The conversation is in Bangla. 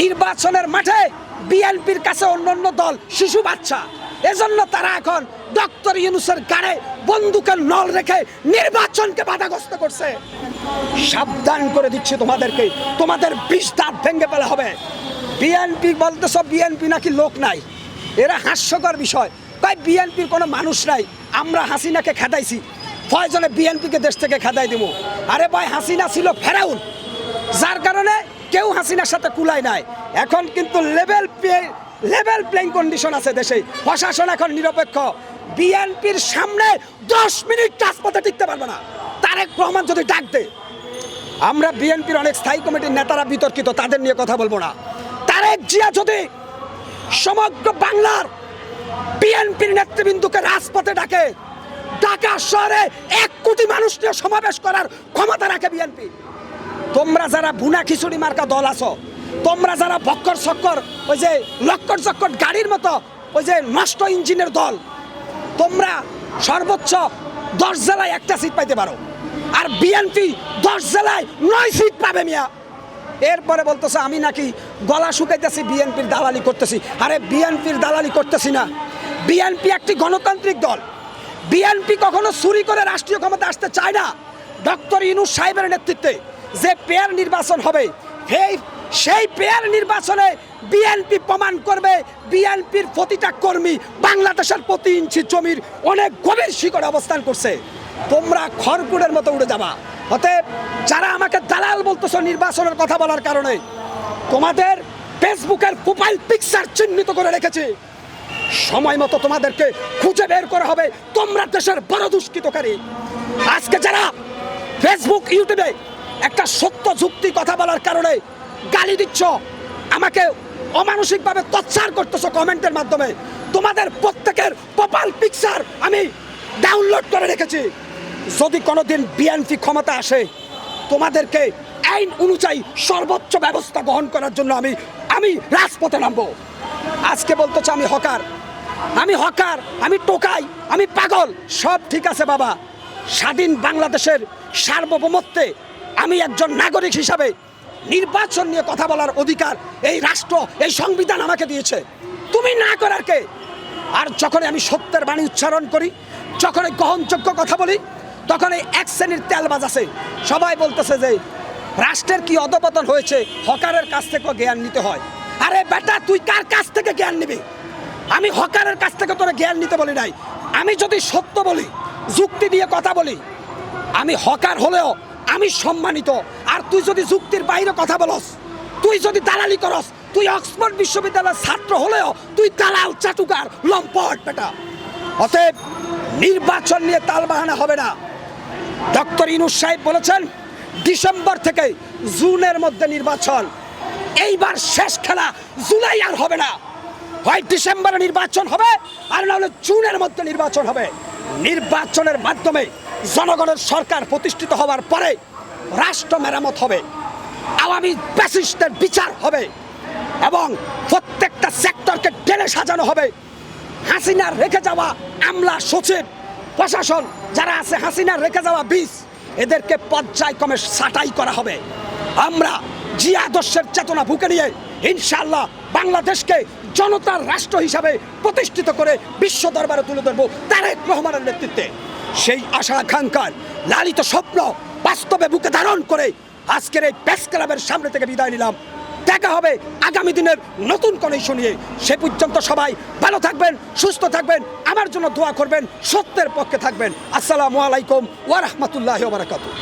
নির্বাচনের মাঠে বিএনপির কাছে অন্যান্য দল শিশু বাচ্চা। এজন্য তারা এখন ডক্টর ইউনুসের গাড়ে বন্দুকের নল রেখে নির্বাচনকে বাধাগ্রস্ত করছে। সাবধান করে দিচ্ছি তোমাদেরকে। তোমাদের বিষ দাঁত ভেঙে ফেলা হবে। বিএনপি বলতেছ বিএনপি নাকি লোক নাই। এরা হাস্যকর বিষয়। তাই বিএনপির কোনো মানুষ নাই। আমরা হাসিনাকে খেদাইছি। ফয়জনে বিএনপিকে দেশ থেকে খেদাই দিব আরে ভাই, হাসিনা ছিল ফেরাউন। যার কারণে কেউ হাসিনার সাথে কুলায় নাই। এখন কিন্তু লেভেল লেভেল প্লেইং কন্ডিশন আছে দেশে প্রশাসন এখন নিরপেক্ষ। বিএনপির সামনে দশ মিনিট রাজপথে টিকতে পারবে না। তারেক রহমান যদি ডাক দেয়, আমরা বিএনপির অনেক স্থায়ী কমিটির নেতারা বিতর্কিত, তাদের নিয়ে কথা বলব না। তারেক জিয়া যদি সমগ্র বাংলার বিএনপির নেতৃবৃন্দকে রাজপথে ডাকে, ঢাকা শহরে এক কোটি মানুষ সমাবেশ করার ক্ষমতা রাখে বিএনপি। তোমরা যারা বুনা খিচুড়ি মার্কা দল আছো, তোমরা যারা বক্কর চক্কর ওই যে লক্কর চক্কর গাড়ির মতো, ওই যে নষ্ট ইঞ্জিনের দল, তোমরা সর্বোচ্চ দশ জেলায় একটা সিট পাইতে পারো। আর বিএনপি দশ জেলায় নয় সিট পাবে মিয়া। এরপরে বলতেছে, আমি নাকি গলা শুকাইতেছি বিএনপির দালালি করতেছি। আরে বিএনপির দালালি করতেছি না। বিএনপি একটি গণতান্ত্রিক দল। বিএনপি কখনো চুরি করে রাষ্ট্রীয় ক্ষমতা আসতে চায় না। ডক্টর ইনুস সাহেবের নেতৃত্বে। যে পেয়ার নির্বাচন হবে, সেই সেই পেয়ার নির্বাচনে বিএনপি প্রমাণ করবে বিএনপির প্রতিটা কর্মী বাংলাদেশের প্রতি ইঞ্চি জমির অনেক গভীর শিকড়ে অবস্থান করছে। তোমরা খড়কুড়ের মতো উড়ে যাবা। অতএব যারা আমাকে দালাল বলতেছ নির্বাচনের কথা বলার কারণে, তোমাদের ফেসবুকের প্রোফাইল পিকচার চিহ্নিত করে রেখেছি। সময় মতো তোমাদেরকে খুঁজে বের করা হবে। তোমরা দেশের বড় দুষ্কৃতকারী। আজকে যারা ফেসবুক ইউটিউবে একটা সত্য যুক্তি কথা বলার কারণে গালি দিচ্ছ। আমাকে অমানসিকভাবে তৎসার করতেছ কমেন্টের মাধ্যমে। তোমাদের প্রত্যেকের প্রোফাইল পিকচার আমি ডাউনলোড করে রেখেছি। যদি কোনোদিন বিএনপি ক্ষমতা আসে, তোমাদেরকে আইন অনুযায়ী সর্বোচ্চ ব্যবস্থা গ্রহণ করার জন্য আমি আমি রাজপথে নামবো। আজকে বলতেছে আমি হকার। আমি হকার, আমি টোকাই, আমি পাগল। সব ঠিক আছে বাবা। স্বাধীন বাংলাদেশের সার্বভৌমত্বে আমি একজন নাগরিক হিসাবে নির্বাচন নিয়ে কথা বলার অধিকার এই রাষ্ট্র, এই সংবিধান আমাকে দিয়েছে। তুমি না করার কে? আর যখন আমি সত্যের বাণী উচ্চারণ করি যখন এই গ্রহণযোগ্য কথা বলি তখন এই এক শ্রেণির তেলবাজ আছে সবাই বলতেছে যে, রাষ্ট্রের কি অধপতন হয়েছে? হকারের কাছ থেকেও জ্ঞান নিতে হয়। আরে বেটা, তুই কার কাছ থেকে জ্ঞান নিবি? আমি হকারের কাছ থেকে তোরা জ্ঞান নিতে বলি নাই। আমি যদি সত্য বলি, যুক্তি দিয়ে কথা বলি, আমি হকার হলেও আমি সম্মানিত। আর তুই যদি যুক্তির বাইরে কথা বলস, তুই যদি দালালি করস, তুই অক্সফোর্ড বিশ্ববিদ্যালয়ের ছাত্র হলেও তুই দালাল, চাটুকার, লম্পট, বেটা। অতএব নির্বাচন নিয়ে তালবাহানা হবে না। ডক্টর ইনুস সাহেব বলেছেন, ডিসেম্বর থেকে জুনের মধ্যে নির্বাচন। এইবার শেষ খেলা জুলাই আর হবে না। হয় ডিসেম্বরে নির্বাচন হবে, আর না হলে জুনের মধ্যে নির্বাচন হবে। নির্বাচনের মাধ্যমে জনগণের সরকার প্রতিষ্ঠিত হওয়ার পরে রাষ্ট্র মেরামত হবে, আওয়ামী ব্যাসিস্টের বিচার হবে এবং প্রত্যেকটা সেক্টরকে টেনে সাজানো হবে। হাসিনার রেখে যাওয়া আমলা সচিব, প্রশাসন, যারা আছে হাসিনার রেখে যাওয়া বীজ, এদেরকে পর্যায়ক্রমে ছাঁটাই করা হবে। আমরা জি আদর্শের চেতনা বুকে নিয়ে ইনশাল্লাহ বাংলাদেশকে জনতার রাষ্ট্র হিসাবে প্রতিষ্ঠিত করে বিশ্ব দরবারে তুলে ধরবো তারেক রহমানের নেতৃত্বে। সেই আশা আকাঙ্ক্ষার লালিত স্বপ্ন বাস্তবে বুকে ধারণ করে আজকের এই প্রেস ক্লাবের সামনে থেকে বিদায় নিলাম। দেখা হবে আগামী দিনের নতুন কোনো ইস্যু নিয়ে। সে পর্যন্ত সবাই ভালো থাকবেন, সুস্থ থাকবেন, আমার জন্য দোয়া করবেন, সত্যের পক্ষে থাকবেন। আসসালামু আলাইকুম ওয়া রাহমাতুল্লাহি ওয়া বারাকাতুহু।